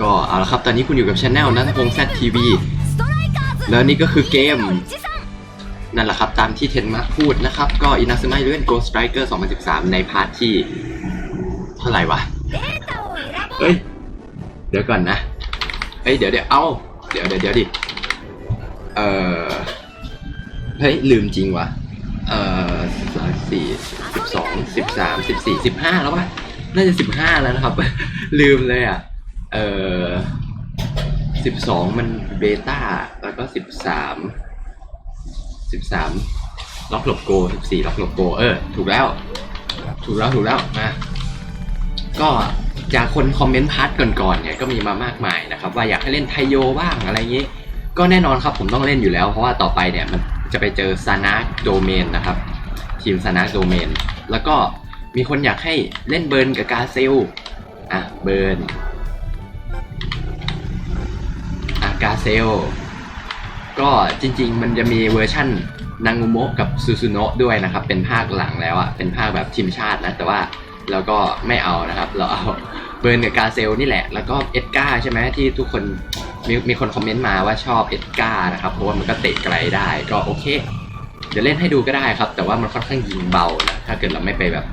ก็เอาละครับ ตอนนี้คุณอยู่กับช anel นัทพงษ์แซดทีวีแล้วนี่ก็คือเกม นั่นแหละครับ ตามที่เทนมาพูดนะครับ ก็อินาซึมะเล่นโกลสไตรเกอร์2013 ในพาร์ทที่ เท่าไหร่วะ เฮ้ย เดี๋ยวก่อนนะ เฮ้ย เดี๋ยวเดี๋ยวเอา เดี๋ยวเดี๋ยวเดี๋ยวดิ เออเฮ้ย ลืมจริงวะเออสี่สิบสองสิบสามสิบสี่สิบห้าแล้ววะน่าจะสิบห้าแล้วนะครับ ลืมเลยอะ เออสิบสองมันเบต้าแล้วก็สิบสามสิบสามล็อกหลบโกสิบสี่ล็อกหลบโกเออ ถูกแล้ว ถูกแล้วถูกแล้วมาก็จากคนคอมเมนต์พาร์ทก่อนๆเนี่ยก็มีมามากมายนะครับ ว่าอยากให้เล่นไทโยบ้างอะไรอย่างนี้ ก็แน่นอนครับผมต้องเล่นอยู่แล้ว เพราะว่าต่อไปเนี่ยมันจะไปเจอซานาโดเมนนะครับ ทีมซานาโดเมนแล้วก็มีคนอยากให้เล่นเบิร์นกับกาเซลอะเบิร์น กาเซล ก็จริงๆ มันจะมีเวอร์ชั่นนางุโมะกับซูซูโนะด้วยนะครับ เป็นภาคหลังแล้วอะเป็นภาคแบบทีมชาตินะ แต่ว่าเราก็ไม่เอานะครับ เราเอาเบิร์นกับกาเซลนี่แหละ แล้วก็เอ็ดการ์ใช่ไหมที่ทุกคนมีมีคนคอมเมนต์มาว่าชอบเอ็ดการ์นะครับ เพราะว่ามันก็เตะไกลได้ก็โอเค เดี๋ยวเล่นให้ดูก็ได้ครับ แต่ว่ามันค่อนข้างยิงเบานะถ้าเกิดเราไม่ไปแบบ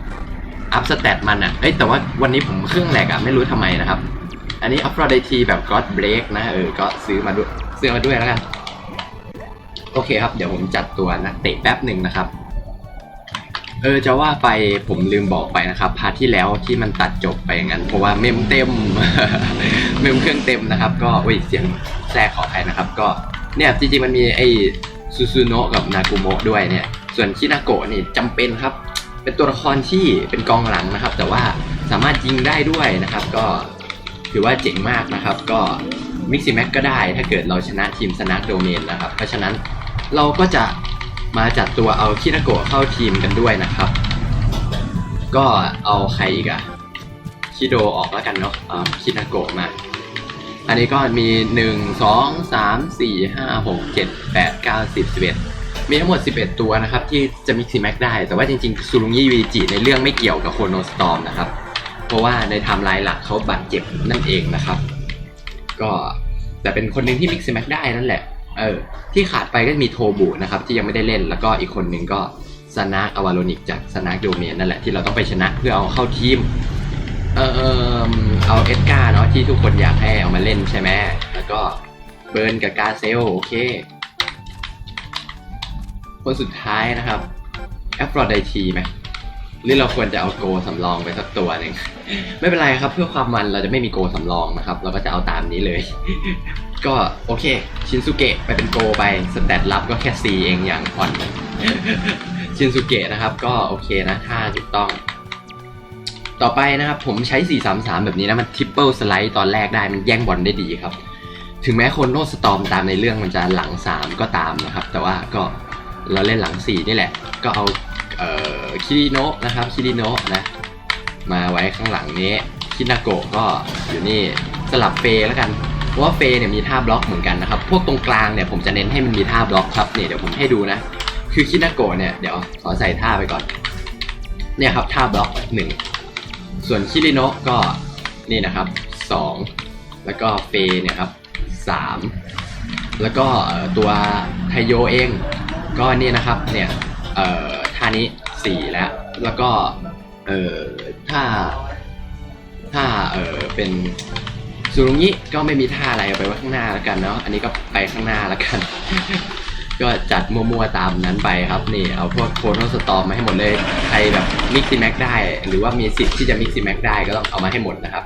อัพสเตตมันอะเอ้ยแต่ว่าวันนี้ผมเครื่องแหลกอะไม่รู้ทำไมนะครับ อันนี้อัพโรดทีแบบ God Break นะเออ ก็ซื้อมาด้วยซื้อมาด้วยแล้วกัน โอเคครับ เดี๋ยวผมจัดตัวนักเตะแป๊บหนึ่งนะครับ เออจะว่าไปผมลืมบอกไปนะครับ พาร์ทที่แล้วที่มันตัดจบไปอย่างนั้น เพราะว่าเมมเต็ม เมมเครื่องเต็มนะครับ ก็อุ้ยเสียงแทรกขออภัยนะครับ ก็เนี่ยจริงๆมันมีไอ้ซูซูโนะกับนากุโมะด้วยเนี่ย ส่วนคินาโกะนี่จำเป็นครับ เป็นตัวละครที่เป็นกองหลังนะครับ แต่ว่าสามารถยิงได้ด้วยนะครับ ก็ ถือว่าเจ๋งมากนะครับ ก็มิกซิแม็กก็ได้ถ้าเกิดเราชนะทีมสนักโดเมนนะครับ เพราะฉะนั้นเราก็จะมาจัดตัวเอาคินาโกะเข้าทีมกันด้วยนะครับ ก็เอาใครอีกอะคิโดออกแล้วกันเนาะคินาโกะมา อันนี้ก็มีหนึ่งสองสามสี่ห้าหกเจ็ดแปดเก้าสิบสิบเอ็ดมีทั้งหมด 11 ตัวนะครับ ที่จะมิกซิแม็กได้ แต่ว่าจริงๆซูรุงยี่วีจิในเรื่องไม่เกี่ยวกับโคโนสตอมนะครับ ราะว่าในไทม์ไลน์หลักเขาบาดเจ็บนั่นเองนะครับ ก็แต่เป็นคนหนึ่งที่มิกซิแม็กได้นั่นแหละ เออ ที่ขาดไปก็มีโทบุนะครับ ที่ยังไม่ได้เล่นแล้วก็อีกคนหนึ่งก็ซานาอวาโรนิกจากซานาโดเมนนั่นแหละที่เราต้องไปชนะเพื่อเอาเข้าทีม เออเออเอาเอ็ดกาเนาะที่ทุกคนอยากให้เอามาเล่นใช่ไหมแล้วก็เบิร์นกับกาเซลโอเค คนสุดท้ายนะครับแอฟโรไดทีไหมหรือเราควรจะเอาโกสำรองไปสักตัวหนึ่ง ไม่เป็นไรครับ เพื่อความมันเราจะไม่มีโกสำรองนะครับ เราก็จะเอาตามนี้เลย ก็โอเค ชินสุเกะไปเป็นโกไปสแตทลับก็แค่ C เองอย่างอ่อน ชินสุเกะนะครับ ก็โอเคนะถ้าถูกต้อง ต่อไปนะครับ ผมใช้ 433 แบบนี้นะมันทริปเปิลสไลด์ตอนแรกได้มันแย่งบอลได้ดีครับ ถึงแม้คนโนสตอมตามในเรื่องมันจะหลัง 3 ก็ตามนะครับ แต่ว่าก็เราเล่นหลัง 4 นี่แหละ ก็เอาเอ่อคิริโนะนะครับคิริโนะนะ มาไว้ข้างหลังนี้คินาโกะก็อยู่นี่สลับเฟยแล้วกันเพราะว่าเฟยเนี่ยมีท่าบล็อกเหมือนกันนะครับ พวกตรงกลางเนี่ยผมจะเน้นให้มันมีท่าบล็อกครับเนี่ยเดี๋ยวผมให้ดูนะ คือคินาโกะเนี่ยเดี๋ยวขอใส่ท่าไปก่อน เนี่ยครับท่าบล็อกหนึ่งส่วนคิริโนะก็นี่นะครับสองแล้วก็เฟยเนี่ยครับสามแล้วก็ตัวไทโยเอง ก็นี่นะครับเนี่ยเออท่านี้สี่แล้วแล้วก็ เอ่อถ้า ถ้าเอ่อเป็นซูรุงิก็ไม่มีท่าอะไรเอาไปไว้ข้างหน้าแล้วกันเนาะอันนี้ก็ไปข้างหน้าแล้วกัน ก็จัดมั่วๆตามนั้นไปครับนี่เอาพวกโคโนสตอมมาให้หมดเลยใครแบบมิกซิแม็กได้ หรือว่ามีสิทธิ์ที่จะมิกซิแม็กได้ก็ต้องเอามาให้หมดนะครับ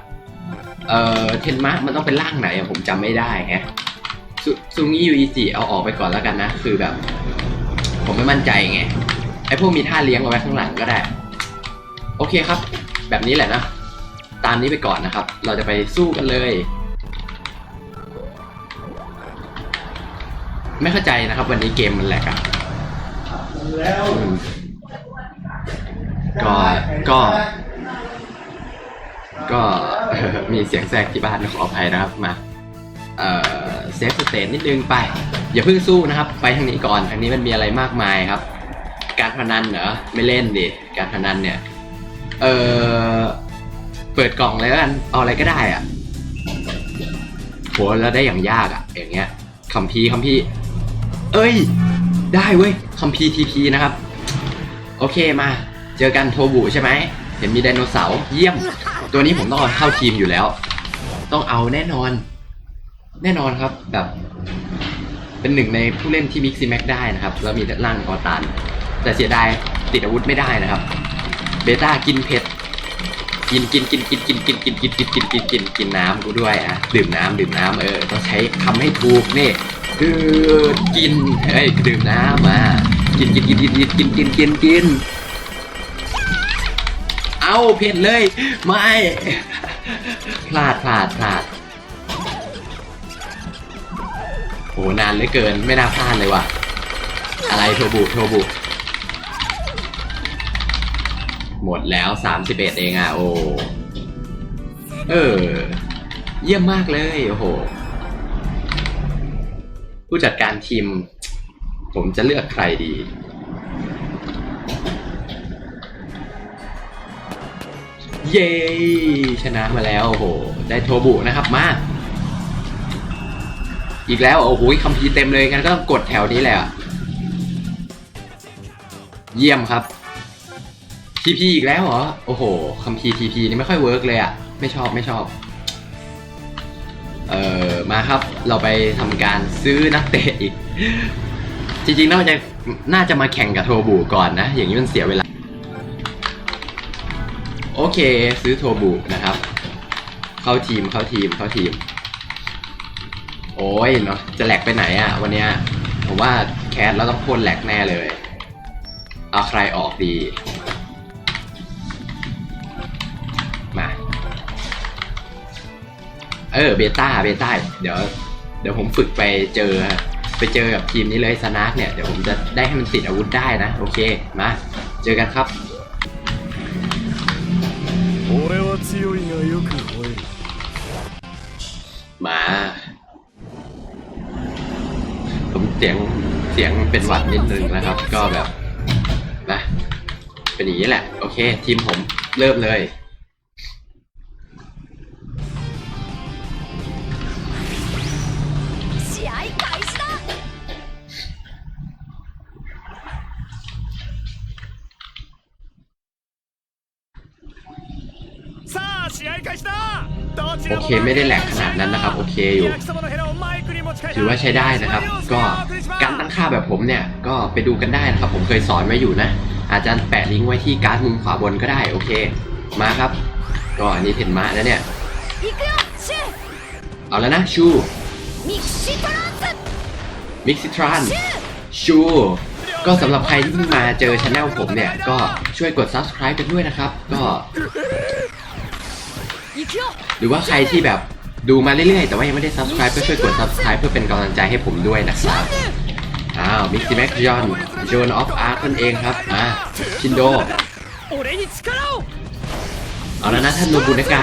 เอ่อเทนมะมันต้องเป็นร่างไหนอะผมจำไม่ได้แฮะซูซูงิยูอิจิเอาออกไปก่อนแล้วกันนะ คือแบบ ผมไม่มั่นใจไงไอพวกมีท่าเลี้ยงเอาไว้ข้างหลังก็ได้ โอเคครับ แบบนี้แหละนะ ตามนี้ไปก่อนนะครับ เราจะไปสู้กันเลย ไม่เข้าใจนะครับ วันนี้เกมมันแหลกอะอืมก็ก็ ก็มีเสียงแทรกที่บ้านขออภัยนะครับมา เอ่อเซฟสเตทนิดนึงไป อย่าเพิ่งสู้นะครับ ไปทางนี้ก่อนทางนี้มันมีอะไรมากมายครับ การพนันเหรอไม่เล่นดิการพนันเนี่ย เออเปิดกล่องเลยแล้วกันเอาอะไรก็ได้อะโหแล้วได้อย่างยากอะ อย่างเงี้ยคัมพีคัมพีเอ้ย ได้เว้ยคัมพีทีพีนะครับ โอเคมา เจอกันโทบุใช่ไหมเห็นมีไดโนเสาร์เยี่ยม ตัวนี้ผมต้องเอาเข้าทีมอยู่แล้ว ต้องเอาแน่นอน แน่นอนครับแบบ เป็นหนึ่งในผู้เล่นที่มิกซิแม็กได้นะครับ แล้วมีร่างอตารแต่เสียดายติดอาวุธไม่ได้นะครับ บต้ากินเผ็ด กินกินกินกินกินกินกินกินกินกินกินกินกินน้ำกูด้วยอะดื่มน้ำดื่มน้ำเออต้องใช้คำให้ถูกนี่คือกินเฮ้ยดื่มน้ำมากินกินกินกินกินกินกินกินกินเอาเผ็ดเลยไม่พลาดพลาดพลาดโหนานเหลือเกินไม่น่าพลาดเลยว่ะ อะไรโทบุโทบุ หมดแล้ว 31 เองอะโอ้เออ เยี่ยมมากเลย โอ้โห ผู้จัดการทีม ผมจะเลือกใครดี เย้ ชนะมาแล้ว โอ้โห ได้โทบุนะครับมา อีกแล้ว โอ้โหคัมภีเต็มเลยงั้นก็กดแถวนี้แหละเยี่ยมครับ ทีพีอีกแล้วเหรอ โอ้โหคัมภีทีพีนี่ไม่ค่อยเวิร์กเลยอะไม่ชอบไม่ชอบ เอ่อ มาครับ เราไปทำการซื้อนักเตะอีก จริงๆน่าจะน่าจะมาแข่งกับโทบูก่อนนะ อย่างนี้มันเสียเวลา โอเค ซื้อโทบูนะครับ เข้าทีมเข้าทีมเข้าทีม โอ้ยเนาะ จะแหลกไปไหนอะวันเนี้ยผมว่าแคสแล้วต้องพ่นแหลกแน่เลย เอาใครออกดี เออเบต้าเบต้าเดี๋ยวเดี๋ยวผมฝึกไปเจอ ไปเจอกับทีมนี้เลยสนาร์กเนี่ย เดี๋ยวผมจะได้ให้มันติดอาวุธได้นะ โอเค มา เจอกันครับมา ผมเสียงเสียงเป็นวัดนิดนึงนะครับ ก็แบบนะเป็นอย่างนี้แหละ โอเค ทีมผมเริ่มเลย เคไม่ได้แหลกขนาดนั้นนะครับ โอเคอยู่ ถือว่าใช้ได้นะครับ ก็การตั้งค่าแบบผมเนี่ย ก็ไปดูกันได้นะครับ ผมเคยสอนไว้อยู่นะ อาจารย์แปะลิงก์ไว้ที่การ์ดมุมขวาบนก็ได้ โอเค มาครับ ก็อันนี้เห็นมาแล้วเนี่ย เอาแล้วนะชู มิกซิทรันชูก็สำหรับใครที่มาเจอช anel ผมเนี่ย ก็ช่วยกด subscribe กันด้วยนะครับ ก็ หรือว่าใครที่แบบดูมาเรื่อยๆ แต่ว่ายังไม่ได้ subscribe ก็ช่วยกด subscribe เพื่อเป็นกำลังใจให้ผมด้วยนะครับ อ้าวมิกซี่แม็กซ์ยอนโจนออฟอาร์ตนเองครับ อ่าชินโด เอาแล้วนะท่านโนบุนากะ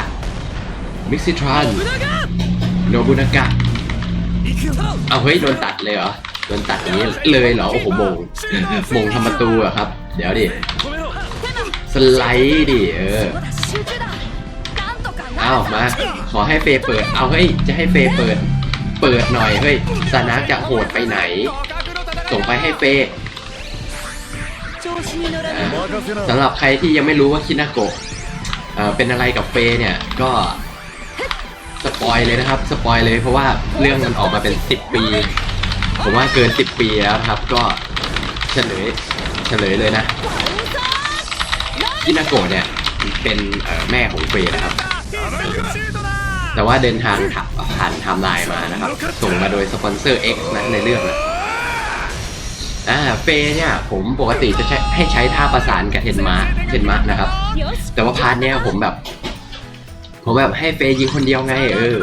มิกซี่ทรอนโนบุนากะ เอาเฮ้ย โดนตัดเลยเหรอ โดนตัดอย่างนี้เลยเหรอ โอ้โหมงมงทำประตูอะครับ เดี๋ยวดิ สไลด์ดิ เออ อ้าวมา ขอให้เฟยเปิด เอาเฮ้ย จะให้เฟยเปิด เปิดหน่อยเฮ้ยสนาจะโหดไปไหน ส่งไปให้เฟยสำหรับใครที่ยังไม่รู้ว่าคินาโกะเป็นอะไรกับเฟยเนี่ยก็สปอยเลยนะครับสปอยเลยเพราะว่าเรื่องมันออกมาเป็น 10 ปี ผมว่าเกิน 10 ปีแล้วครับก็เฉลยเฉลยเลยนะคินาโกะเนี่ยเป็นแม่ของเฟยนะครับ แต่ว่าเดินทางผ่านไทม์ไลน์มานะครับ ส่งมาโดยสปอนเซอร์ X นะในเรื่องนะอ่าเฟเนี่ยผมปกติจะใช้ให้ใช้ท่าประสานกับเทนมาเทนมานะครับ แต่ว่าพาร์ทเนี่ยผมแบบ ผมแบบให้เฟยิงคนเดียวไงเออ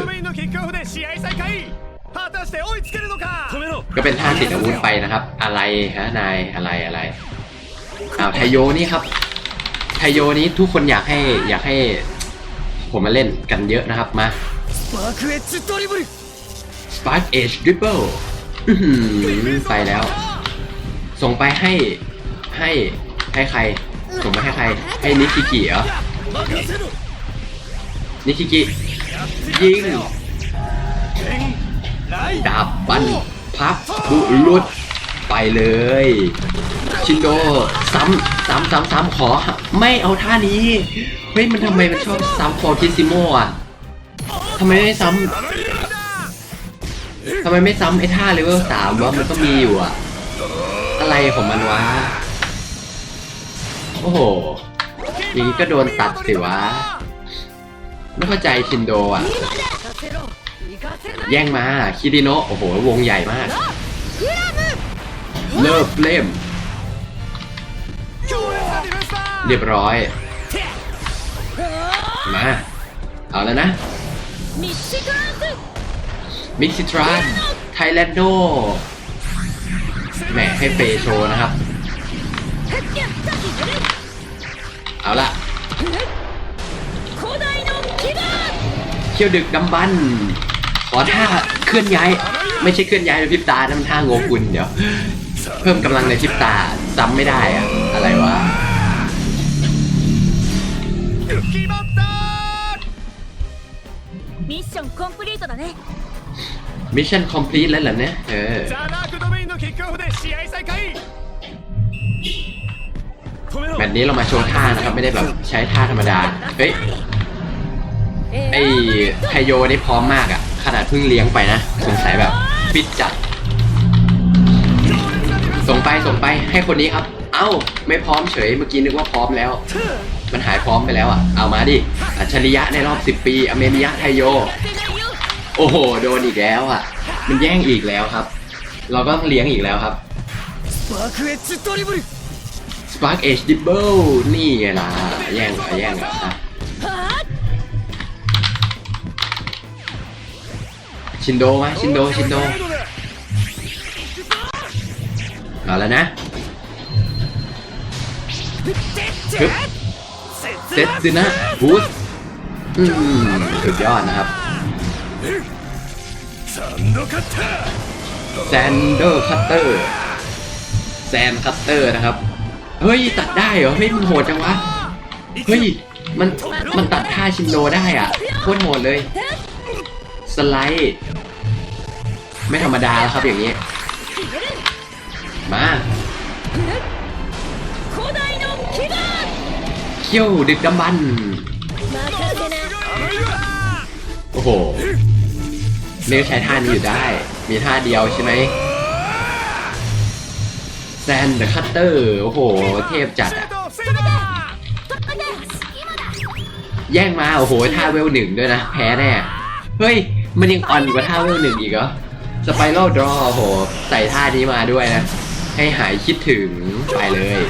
ก็เป็นท่าติดอาวุธไปนะครับ อะไรฮะนายอะไรอะไรอ้าวไทโยนี่ครับไทโยนี้ทุกคนอยากให้อยากให้ ผมมาเล่นกันเยอะนะครับมา Spark Edge Dribble ไปแล้ว ส่งไปให้ให้ให้ใคร ส่งไปให้ใคร ให้นิกิกิเหรอ นิกิกิยิงดาบบันพับบุลุดไปเลย ชินโดซ้ำซ้ำซ้ำซ้ำขอ ไม่เอาท่านี้ เฮ้ย มันทำไมมันชอบซ้ำขอร์คิซิโมอะทำไมไม่ซ้ำทำไมไม่ซ้ำไอ้ท่าเลเวลสามวะมันก็มีอยู่อะ อะไรของมันวะ โอ้โหอย่างนี้ก็โดนตัดสิวะ ไม่เข้าใจชินโดอะ แย่งมา คิริโนโอ้โห วงใหญ่มาก เลิฟเล่ม เรียบร้อย มา เอาแล้วนะ มิกซิตรันไทแลนโด แหมให้เฟโชนะครับ เอาละเขี่ยวดึกดำบัน ขอท่าเคลื่อนย้าย ไม่ใช่เคลื่อนย้ายพิบตานั่นมันท่าโงกุลเดี๋ยว เพิ่มกำลังในพิบตาจำไม่ได้อะอะไรวะ 決まったミッションコンプリートだねมิชชั่นคอมพลีทแล้วเหรอเนี่ยเออ ザナークドメインのキックオフで試合再開止めろ แบบนี้เรามาโชว์ท่านะครับ ไม่ได้แบบใช้ท่าธรรมดา เฮ้ย ไอไทโยนี่พร้อมมากอะขนาดเพิ่งเลี้ยงไปนะสงสัยแบบฟิตจัด ส่งไปส่งไปให้คนนี้ครับ เอ้า ไม่พร้อมเฉย เมื่อกี้นึกว่าพร้อมแล้ว มันหายพร้อมไปแล้วอะ เอามาดิ อัจฉริยะในรอบ 10 ปี อเมริยะไทโย โอ้โห โดนอีกแล้วอะ มันแย่งอีกแล้วครับ เราก็ต้องเลี้ยงอีกแล้วครับ Spark Edge Dribble นี่ไงล่ะ แย่งอะแย่งอะชินโดไหมชินโด ชินโด เอาแล้วนะฮึบ เซตซินะบูสอืมสุดยอดนะครับแซนเดอร์คัตเตอร์แซนคัตเตอร์นะครับ เฮ้ย ตัดได้เหรอ เฮ้ย มันโหดจังวะ เฮ้ย มัน มันตัดท่าชิมโดได้อะ โคตรโหดเลย สไลด์ ไม่ธรรมดาแล้วครับอย่างนี้ มา คี้ยวดึกดำบรรโอ้โหเลือใช้ท่านี้อยู่ได้ มีท่าเดียวใช่ไหมแซนเดอะคัตเตอร์ โอ้โห เทพจัดอะแย่งมา โอ้โห ท่าเวลหนึ่งด้วยนะ แพ้แน่ เฮ้ย มันยังอ่อนกว่าท่าเวลหนึ่งอีกเหรอ สไปรัลดรอโอ้โห ใส่ท่านี้มาด้วยนะ ให้หายคิดถึงไปเลย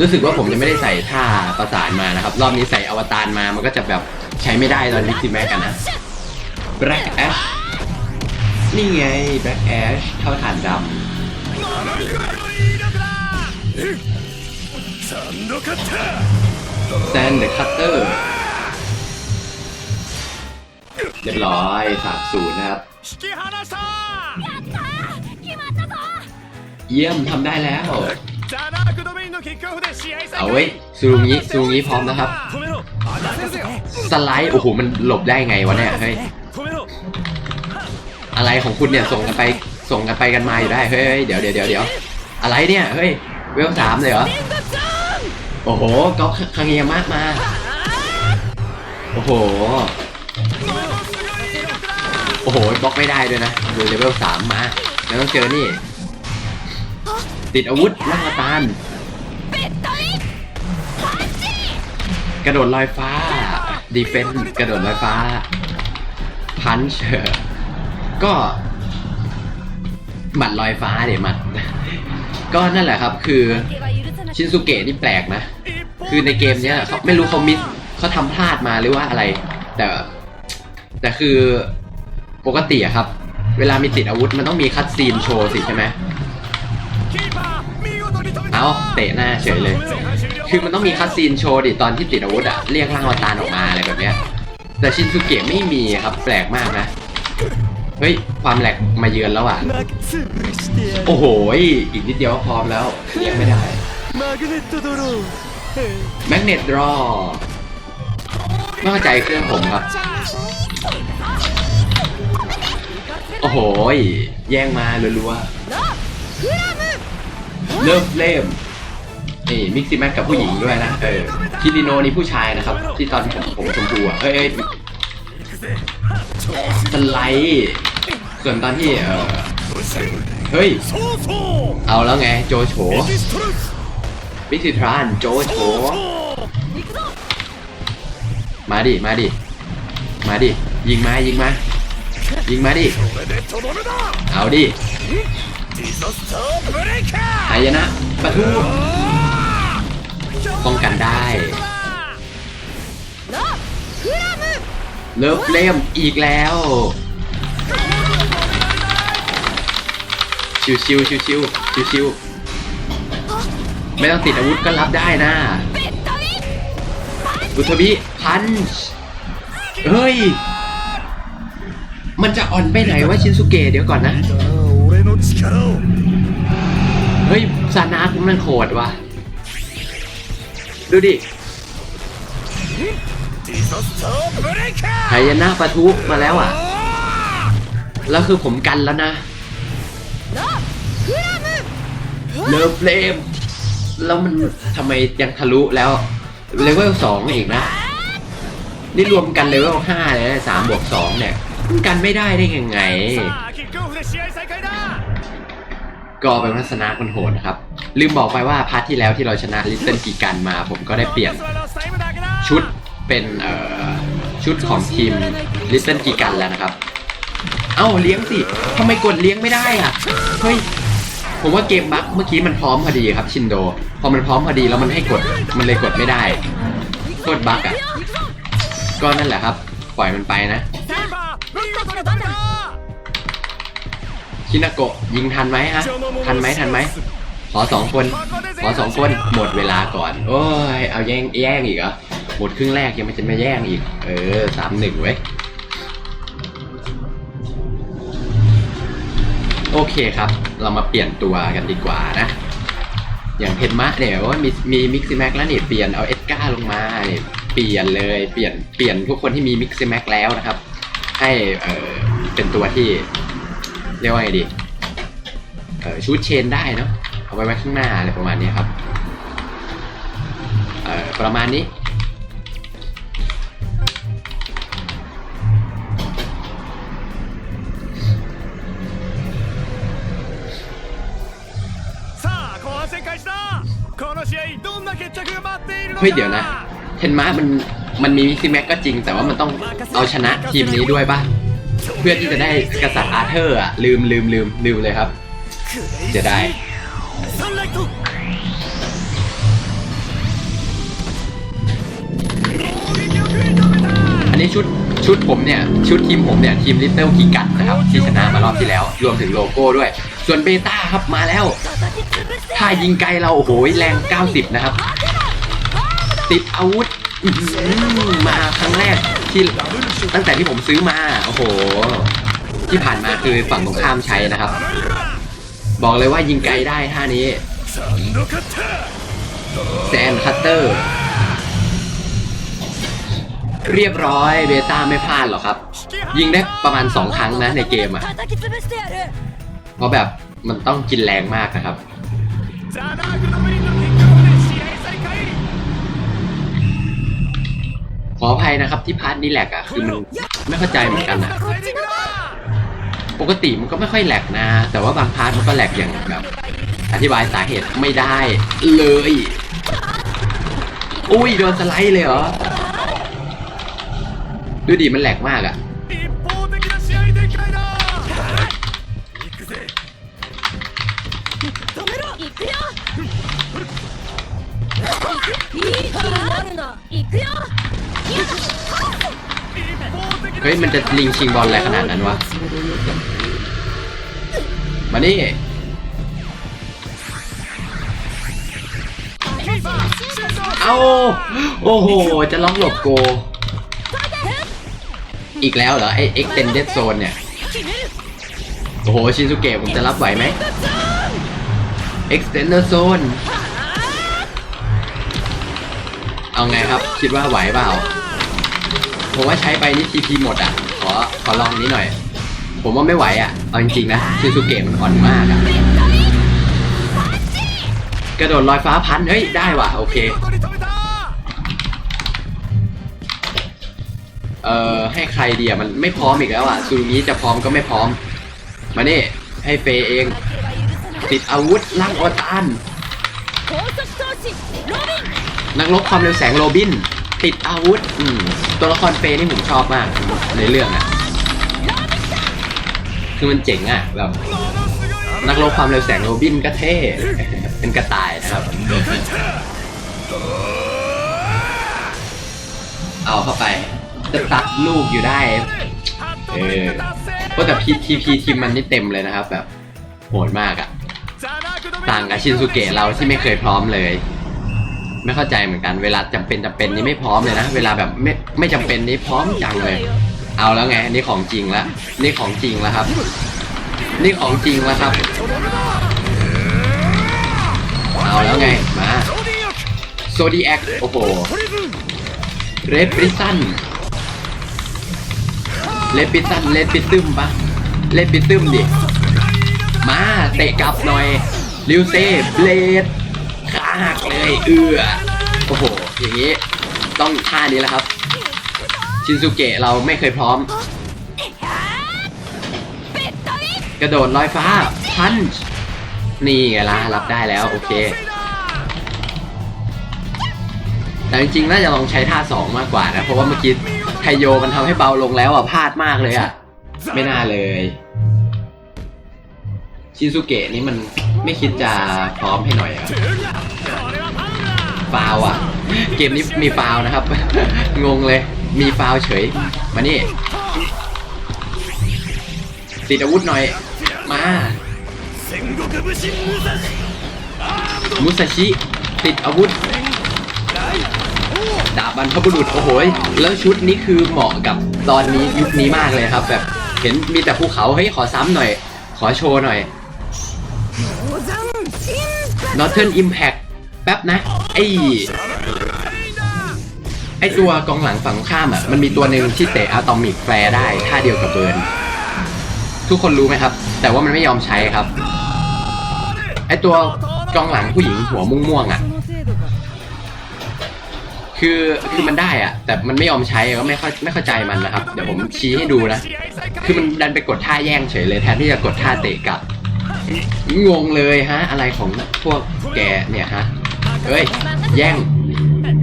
รู้สึกว่าผมยังไม่ได้ใส่ท่าประสานมานะครับ รอบนี้ใส่อวตารมามันก็จะแบบใช้ไม่ได้ตอนนี้ที่แม็กกันนะ Black Ash นี่ไง Black Ash เท่าฐานดำแซนเดอะคัตเตอร์เรียบร้อยสามศูนย์นะครับ เยี่ยมทำได้แล้ว เอาไว้ซูรุงี้ซูรุงี้พร้อมนะครับ สไลด์ โอ้โห มันหลบได้ไงวะเนี่ย เฮ้ย อะไรของคุณเนี่ย ส่งกันไป ส่งกันไปกันมาอยู่ได้ เฮ้ย เดี๋ยวเดี๋ยวเดี๋ยวเดี๋ยวอะไรเนี่ย เฮ้ย เวลสามเลยเหรอ โอ้โห ก็คังเงียมากมา โอ้โห โอ้โห บล็อกไม่ได้ด้วยนะดูเลเวลสามมา แล้วต้องเจอนี่ ติดอาวุธล่างตานกระโดดลอยฟ้า ดีเฟนต์กระโดดลอยฟ้า พันเชอร์ก็หมัดลอยฟ้าเดี๋ยวมัด ก็นั่นแหละครับคือชินสุเกะนี่แปลกนะ คือในเกมเนี้ยเขาไม่รู้เขามิดเขาทำพลาดมาหรือว่าอะไร แต่ แต่คือปกติอะครับ เวลามีติดอาวุธมันต้องมีคัดซีนโชว์สิใช่ไหม เอาเตะหน้าเฉยเลย คือมันต้องมีคัสซีนโชว์ดิตอนที่ติดอาวุธอะเรียกร่างอวตารออกมาอะไรแบบเนี้ย แต่ชินสุเกะไม่มีครับแปลกมากนะ เฮ้ย ความแหลกมาเยือนแล้วอะโอ้โห อีกนิดเดียวพร้อมแล้วเรียกไม่ได้ แมกเนตรอไม่เข้าใจเครื่องผมครับ โอ้โห แย่งมาลัวๆ เลิฟเล่มนี่มิกซี่แม็กกับผู้หญิงด้วยนะ เออคิริโนนี่ผู้ชายนะครับ ที่ตอนผมผมชมพูอะเฮ้ยสไลด์ส่วนตอนที่เออเฮ้ย เอาแล้วไง โจโฉมิกซิทรานโจโฉมาดิ มาดิ มาดิ ยิงมา ยิงมา ยิงมาดิ เอาดิ หายนะปะทูป้องกันได้ เลิฟเล่มอีกแล้ว ชิวชิวชิวชิวชิวชิวไม่ต้องติดอาวุธก็รับได้นะอุทบิพันช์เฮ้ย มันจะอ่อนไปไหนวะชินสุเกะเดี๋ยวก่อนนะ だな俺の力を เฮ้ยซานาคมันโหดว่ะ ดูดิ ディザスターブレイカ ไฮยาน่าปะทุมาแล้วอ่ะ แล้วคือผมกันแล้วนะ ラフラム เลิฟเฟลมแล้วมันทำไมยังทะลุแล้ว เลเวลสองอีกนะ นี่รวมกันเลเวลห้าเลยนะสามบวกสองเนี่ยมันกันไม่ได้ได้ยังไง さあキックオフで試合再開だ ก็เป็นว่าชนะคนโหดนะครับ ลืมบอกไปว่าพาร์ทที่แล้วที่เราชนะลิตเติ้ลกีกันมา ผมก็ได้เปลี่ยนชุดเป็นเอ่อชุดของทีมลิตเติ้ลกีกันแล้วนะครับ เอ้าเลี้ยงสิทำไมกดเลี้ยงไม่ได้อะเฮ้ยผมว่าเกมบั๊กเมื่อกี้มันพร้อมพอดีครับชินโด พอมันพร้อมพอดีแล้วมันให้กดมันเลยกดไม่ได้กดบั๊กอะก็นั่นแหละครับ ปล่อยมันไปนะ ชินาโกะยิงทันไหมฮะ ทันไหมทันไหมขอสองคน ขอสองคน หมดเวลาก่อน โอ้ย เอาแย่งแย่งอีกเหรอ หมดครึ่งแรกยังไม่จะมาแย่งอีก เออสามหนึ่งเว้ย โอเคครับ เรามาเปลี่ยนตัวกันดีกว่านะ อย่างเพนมะเนี่ยว่ามีมีมิกซิแม็กแล้วนี่เปลี่ยนเอาเอสกาลงมาเนี่ยเปลี่ยนเลย เปลี่ยน เปลี่ยนทุกคนที่มีมิกซิแม็กแล้วนะครับ ให้เออเป็นตัวที่ เรียกว่าไงดีชูดเชนได้เนาะเอาไว้ไว้ข้างหน้าอะไรประมาณนี้ครับประมาณนี้ เฮ้ยเดี๋ยวนะ เทนมามันมันมีมิซิแม็กก็จริง แต่ว่ามันต้องเอาชนะทีมนี้ด้วยป่ะ เพื่อที่จะได้กษัตริย์อาร์เธอร์อะลืมลืมลืมลืมเลยครับจะได้อันนี้ชุดชุดผมเนี่ย ชุดทีมผมเนี่ย ทีมลิตเติ้ลกีกันนะครับ ที่ชนะมารอบที่แล้ว รวมถึงโลโก้ด้วย ส่วนเบต้าครับมาแล้ว ถ้ายิงไกลเรา โอ้โห แรง 90 นะครับ ติดอาวุธ มาครั้งแรกที่ ตั้งแต่ที่ผมซื้อมา โอ้โห ที่ผ่านมาคือฝั่งตรงข้ามใช้นะครับ บอกเลยว่ายิงไกลได้ท่านี้แซนคัตเตอร์ เรียบร้อยเบต้าไม่พลาดหรอกครับ ยิงได้ประมาณ 2 ครั้งนะในเกมอะเพราะแบบมันต้องกินแรงมากนะครับ ขออภัยนะครับที่พาร์ทนี้แหลกอะคือมันไม่เข้าใจเหมือนกันอะปกติมันก็ไม่ค่อยแหลกนะ แต่ว่าบางพาร์ทมันก็แหลกอย่างแบบอธิบายสาเหตุไม่ได้เลยอุ้ยโดนสไลด์เลยเหรอดูดีมันแหลกมากอะ ฮ้ยมันจะลิงชิงบอลอะไรขนาดนั้นวะ มานี่เอาโอ้โห จะล้อกหลบโก อีกแล้วเหรอ ไอเอ็กเทนเดดโซนเนี่ย โอ้โห ชินสุเกะผมจะรับไหวไหมเอ็กเทนเดดโซนเอาไงครับ คิดว่าไหวเปล่า ผมว่าใช้ไปนี่ทีพีหมดอะ ขอขอลองนี้หน่อย ผมว่าไม่ไหวอะ เอาจริงๆนะซูซูเกะมันอ่อนมากอะ กระโดดลอยฟ้าพันเฮ้ย ได้ว่ะ โอเค เอ่อ ให้ใครเดียมันไม่พร้อมอีกแล้วอะซูนี้จะพร้อมก็ไม่พร้อม มาเนี่ให้เฟยเอง ติดอาวุธล่างออตันนักลบความเร็วแสงโรบิน ติดอาวุธตัวละครเฟย์นี่ผมชอบมาก ในเรื่องอะคือมันเจ๋งอะแบบนักลบความเร็วแสงโรบินก็เท่ เป็นกระต่ายนะครับ เอาเข้าไป จะตัดลูกอยู่ได้ เออาะแต่พีทีพีทีมมันนี่เต็มเลยนะครับ แบบโหดมากอะต่างกับชินสุเกะเราที่ไม่เคยพร้อมเลย ไม่เข้าใจเหมือนกันเวลาจำเป็นจำเป็นนี่ไม่พร้อมเลยนะ เวลาแบบไม่ไม่จำเป็นนี่พร้อมจังเลย เอาแล้วไงนี่ของจริงละนี่ของจริงละครับ นี่ของจริงละครับ เอาแล้วไงมาโซดีแอคโอ้โหเรปริสันเลปิตันเลปิตึมปะเลปิตึมดิ มาเตะกลับหน่อย ลิวเซ่เบลดากเลยเออโอ้โหอย่างนี้ต้องท่านี้แล้วครับ ชินสุเกะเราไม่เคยพร้อม กระโดดลอยฟ้าพันช์นี่ไงล่ะรับได้แล้วโอเค แต่จริงๆน่าจะลองใช้ท่าสองมากกว่านะ เพราะว่าเมื่อกี้ไทโยมันทำให้เบาลงแล้วอะพลาดมากเลยอะ ไม่น่าเลย ชินสุเกะนี่มันไม่คิดจะพร้อมให้หน่อยอะ ฟาวอะ เกมนี้มีฟาวนะครับ งงเลย มีฟาวเฉย มานี่ ติดอาวุธหน่อย มา มุสชิ ติดอาวุธ ดาบบันพบุรุษโอ้โหแล้วชุดนี้คือเหมาะกับตอนนี้ยุคนี้มากเลยครับ แบบเห็นมีแต่ภูเขา เฮ้ย ขอซ้ำหน่อย ขอโชว์หน่อย Northern Impact แป๊บนะไอ้ไอตัวกองหลังฝั่งข้ามอะมันมีตัวหนึ่งที่เตะอะตอมิกแฟร์ได้ท่าเดียวกับเบิร์นทุกคนรู้ไหมครับ แต่ว่ามันไม่ยอมใช้ครับ ไอตัวกองหลังผู้หญิงหัวม่วงๆอะ คือคือมันได้อะ แต่มันไม่ยอมใช้ก็ไม่ค่อยไม่เข้าใจมันนะครับ เดี๋ยวผมชี้ให้ดูนะ คือมันดันไปกดท่าแย่งเฉยเลยแทนที่จะกดท่าเตะกลับงงเลยฮะ อะไรของพวกแกเนี่ยฮะ เฮ้ย แย่ง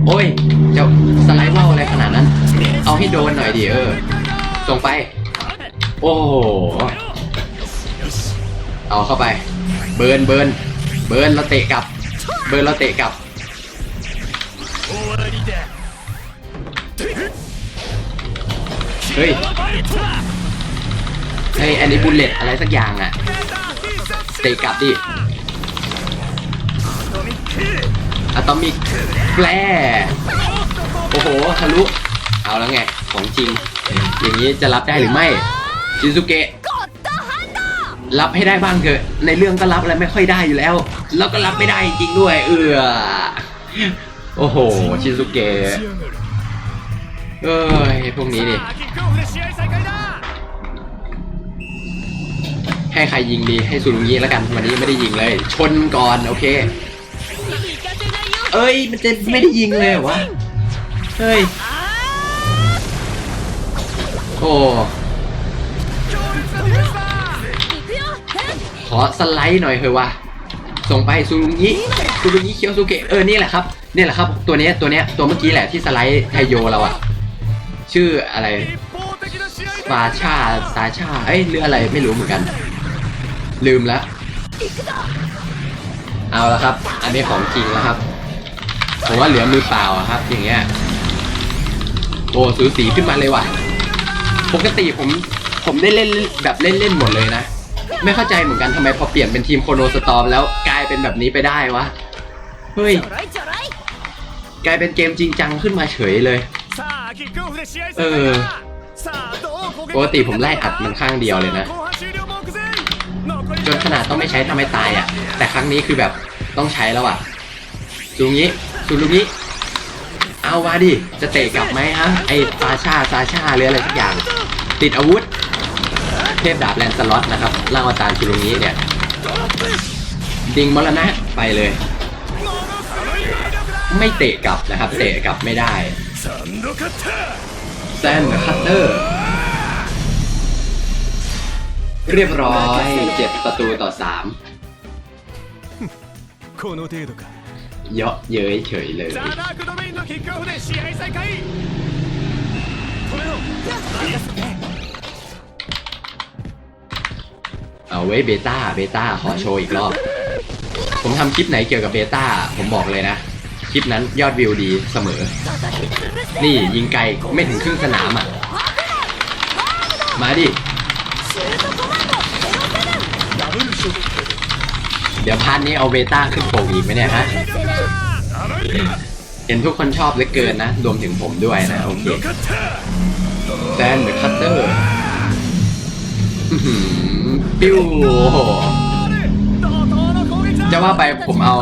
โอ้ย เจ้าสไลด์ว่าอะไรขนาดนั้น เอาให้โดนหน่อยดิเออ ส่งไป โอ้โห เอาเข้าไป เบิร์นเบิร์นเบิร์นเราเตะกลับ เบิร์นเราเตะกลับ เฮ้ยเฮ้ยอันนี้บุลเลตอะไรสักอย่างอะ เตะกลับดิ อะตอมิกแร่โอ้โหทะลุเอาแล้วไง ของจริง อย่างนี้จะรับได้หรือไม่ชิซุเกะรับให้ได้บ้างเถอะ ในเรื่องก็รับอะไรไม่ค่อยได้อยู่แล้ว แล้วก็รับไม่ได้จริงด้วย เออโอ้โห ชิซุเกะเอ้ย พวกนี้ดิให้ใครยิงดีให้สุรุงี้แล้วกันวันนี้ไม่ได้ยิงเลย ชนก่อน โอเค เอ้ย มันจะไม่ได้ยิงเลยวะ เฮ้ย โอ้ ขอสไลด์หน่อยเถอะวะ ส่งไปซูรุงยิซูรุงยิเคียวซูเกะ เออ นี่แหละครับ นี่แหละครับ ตัวเนี้ย ตัวเนี้ย ตัวเมื่อกี้แหละที่สไลด์ไทโยเราอะชื่ออะไรฟาชาซาชา เอ้ยหรืออะไรไม่รู้เหมือนกัน ลืมแล้ว เอาละครับ อันนี้ของจริงแล้วครับ ผมว่าเหลือมือเปล่าครับ อย่างเงี้ยโอ้สูสีขึ้นมาเลยว่ะ ปกติผมผมได้เล่นแบบเล่นเล่นหมดเลยนะ ไม่เข้าใจเหมือนกันทำไมพอเปลี่ยนเป็นทีมโคโนสตอมแล้วกลายเป็นแบบนี้ไปได้วะ เฮ้ย กลายเป็นเกมจริงจังขึ้นมาเฉยเลย เออปกติผมไล่อัดมันข้างเดียวเลยนะ จนขนาดต้องไม่ใช้ทำให้ตายอะ่ะ แต่ครั้งนี้คือแบบต้องใช้แล้วอะ่ะดูงี้ ซูรุงิเอามาดิ จะเตะกลับไหมฮะ ไอ้ซาชาซาชาหรืออะไรสักอย่าง ติดอาวุธ เทพดาบแลนสล็อตนะครับร่างอวตารชิรุงี้เนี่ย ดิงมรณะไปเลย ไม่เตะกลับนะครับ เตะกลับไม่ได้ サンドカッター แซนคัตเตอร์ เรียบร้อยเจ็ดประตูต่อสาม この程度か เยาะเย้ยเฉยเลยเอาไว้เบต้าเบต้าขอโชว์อีกรอบ ผมทำคลิปไหนเกี่ยวกับเบต้าผมบอกเลยนะ คลิปนั้นยอดวิวดีเสมอ นี่ยิงไกลไม่ถึงครึ่งสนามอะ มาดิ เดี๋ยวพาร์ทนี้เอาเบต้าขึ้นโป่งอีกไหมเนี่ยฮะ เห็นทุกคนชอบเหลือเกินนะ รวมถึงผมด้วยนะ โอเคแซนเดอะคัตเตอร์ปิ้วจะว่าไปผมเอา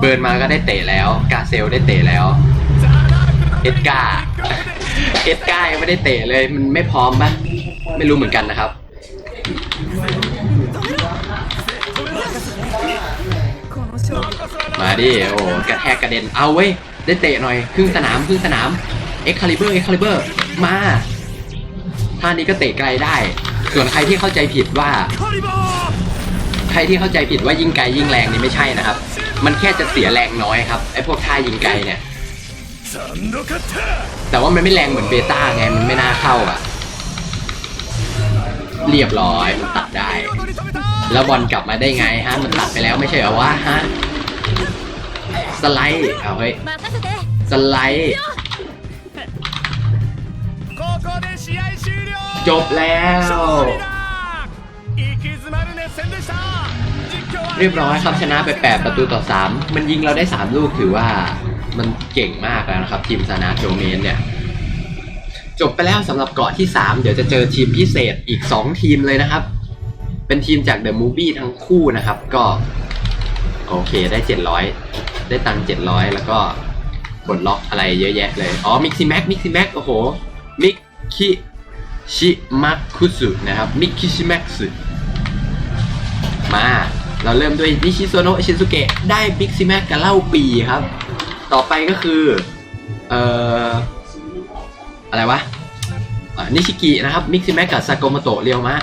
เบิร์นมาก็ได้เตะแล้ว กาเซลได้เตะแล้ว เอ็ดกาเอ็ดกายังไม่ได้เตะเลย มันไม่พร้อมปะไม่รู้เหมือนกันนะครับ ดิโอ้กระแทกกระเด็นเอาเว้ยได้เตะหน่อยครึ่งสนามครึ่งสนามเอ็กคาลิเบอร์เอ็กคาลิเบอร์มาท่านี้ก็เตะไกลได้ ส่วนใครที่เข้าใจผิดว่า ใครที่เข้าใจผิดว่ายิงไกลยิงแรงนี่ไม่ใช่นะครับ มันแค่จะเสียแรงน้อยครับไอ้พวกท่ายิงไกลเนี่ย แต่ว่ามันไม่แรงเหมือนเบต้าไงมันไม่น่าเข้าอะ เรียบร้อยมันตัดได้ แล้วบอลกลับมาได้ไงฮะ มันตัดไปแล้วไม่ใช่เหรอวะฮะ สไลด์ เอาเฮ้ย สไลด์ จบแล้ว เรียบร้อยครับชนะไป8ประตูต่อ 3 มันยิงเราได้ 3 ลูกถือว่ามันเก่งมากแล้วนะครับ ทีมซานาโดเมนเนี่ย จบไปแล้วสำหรับเกาะที่ 3 เดี๋ยวจะเจอทีมพิเศษอีก 2 ทีมเลยนะครับ เป็นทีมจากเดอะมูฟวี่ทั้งคู่นะครับ ก็ โอเคได้ 700 ได้ตังค์700แล้วก็กดล็อกอะไรเยอะแยะเลย อ๋อมิกซิแม็กมิกซิแม็กโอ้โห มิกคิชิมักคุสุนะครับ มิกคิชิแม็กสุมา เราเริ่มด้วยนิชิโซโนะชินสุเกะ ได้บิ๊กซิแม็กกับเหล่าปีครับ ต่อไปก็คือ เอ่อ อะไรวะนิชิกินะครับ มิกซิแม็กกับซากโมโตะเรียวมะ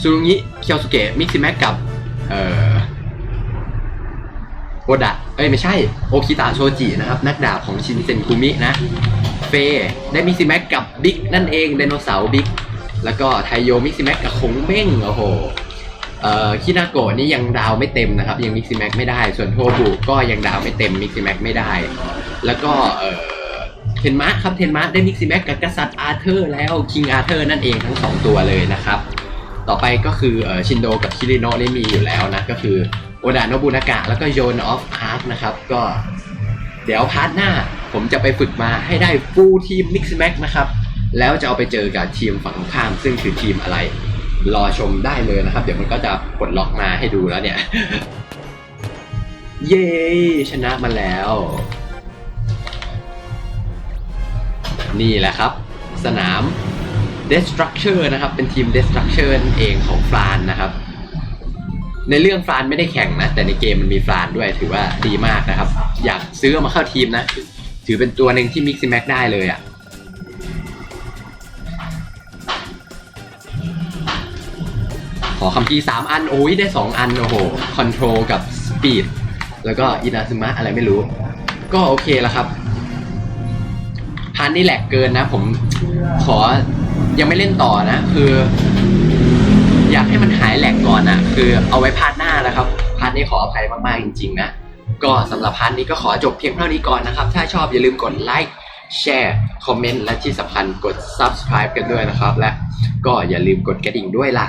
ซูรุงิเคียวสุเกะ มิกซิแม็กกับ เอ่อ โอดะเอ้ยไม่ใช่ โอคิตะโชจินะครับ นักดาบของชินเซนคุมินะ เฟย์ได้มิกซิแม็กกับบิ๊กนั่นเองไดโนเสาร์บิ๊กแล้วก็ไทโยมิกซิแม็กกับคงเม่งโอ้โหเอ่อคินาโกะนี่ยังดาวไม่เต็มนะครับ ยังมิกซิแม็กไม่ได้ ส่วนโทบุก็ยังดาวไม่เต็มมิกซิแม็กไม่ได้ แล้วก็เอ่อเทนมะครับเทนมะได้มิกซิแม็กกับกษัตริย์อาร์เธอร์แล้วคิงอาร์เธอร์นั่นเองทั้งสองตัวเลยนะครับ ต่อไปก็คือเอ่อชินโดกับคิริโนะนี่มีอยู่แล้วนะก็คือ โอดาโนบุนากะแล้วก็โยนออฟอาร์นะครับก็เดี๋ยวพาร์ทหน้าผมจะไปฝึกมาให้ได้ฟูลทีมมิกซิแม็กนะครับ แล้วจะเอาไปเจอกับทีมฝั่งตรงข้าม ซึ่งคือทีมอะไร รอชมได้เลยนะครับ เดี๋ยวมันก็จะปลดล็อกมาให้ดูแล้วเนี่ย เย้ชนะมาแล้ว นี่แหละครับ สนาม Destructure นะครับ เป็นทีม Destructure นั่นเองของฟรานนะครับ ในเรื่องฟรานไม่ได้แข่งนะ แต่ในเกมมันมีฟรานด้วยถือว่าดีมากนะครับ อยากซื้อมาเข้าทีมนะ ถือเป็นตัวหนึ่งที่มิกซิแม็กได้เลยอะ่ะขอคำพีร์สามอัน โอ้ยได้สองอัน โอ้โหคอนโทรลกับสปีดแล้วก็อินาซึมะอะไรไม่รู้ ก็โอเคแล้วครับพาร์ทนี้แหลกเกินนะ ผมขอยังไม่เล่นต่อนะ คือ อยากให้มันหายแหลกก่อนอะคือเอาไว้พาร์ทหน้านะครับ พาร์ทนี้ขออภัยมาก ๆ จริง ๆ นะ ก็สำหรับพาร์ทนี้ก็ขอจบเพียงเท่านี้ก่อนนะครับ ถ้าชอบอย่าลืมกดไลค์ แชร์ คอมเมนต์ และที่สำคัญกด subscribe กันด้วยนะครับ และก็อย่าลืมกดกระดิ่งด้วยล่ะ